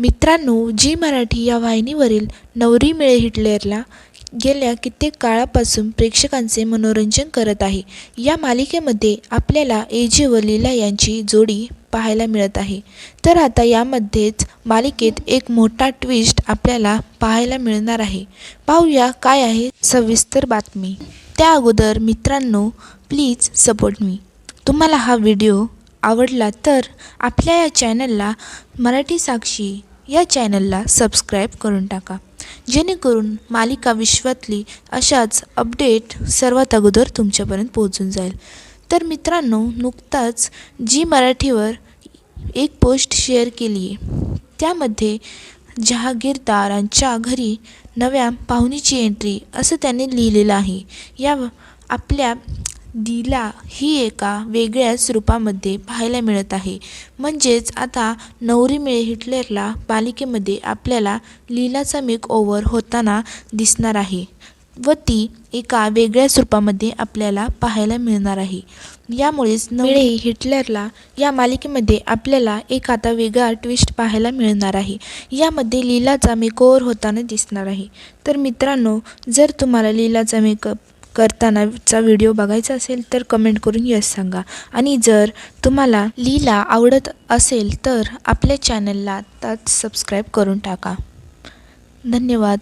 मित्रांनो जी मराठी या वाहिनीवरील नवरी मिळे हिटलरला गेल्या कित्येक काळापासून प्रेक्षकांचे मनोरंजन करत आहे या मालिकेमध्ये आपल्याला एजे व लीला यांची जोडी पाहायला मिळत आहे. तर आता यामध्येच मालिकेत एक मोठा ट्विस्ट आपल्याला पाहायला मिळणार आहे. पाहूया काय आहे सविस्तर बातमी. त्या अगोदर मित्रांनो प्लीज सपोर्ट मी तुम्हाला हा व्हिडिओ आवडला तर आपल्या या चॅनलला मराठी साक्षी या चॅनलला सबस्क्राईब करून टाका. जेणेकरून मालिका विश्वातली अशाच अपडेट सर्वात अगोदर तुमच्यापर्यंत पोहोचून जाईल. तर मित्रांनो नुकताच जी मराठीवर एक पोस्ट शेअर केली आहे त्यामध्ये जहागीरदारांच्या घरी नव्या पाहुणीची एंट्री असं त्यांनी लिहिलेलं आहे. या आपल्या दिला ही एका वेगळ्याच रूपामध्ये पाहायला मिळत आहे. म्हणजेच आता नवरी मिळे हिटलरला पालिकेमध्ये आपल्याला लीलाचा मेक ओव्हर होताना दिसणार आहे व ती एका वेगळ्याच रूपामध्ये आपल्याला पाहायला मिळणार आहे. यामुळेच नवळे हिटलरला या मालिकेमध्ये आपल्याला एक आता वेगळा ट्विस्ट पाहायला मिळणार आहे. यामध्ये लीलाचा मेकओव्हर होताना दिसणार आहे. तर मित्रांनो जर तुम्हाला लीलाचा मेकअप करतानाचा व्हिडिओ बघायचा असेल तर कमेंट करून यस सांगा. आणि जर तुम्हाला लीला आवडत असेल तर आपल्या चॅनलला आत्ताच सबस्क्राईब करून टाका. धन्यवाद.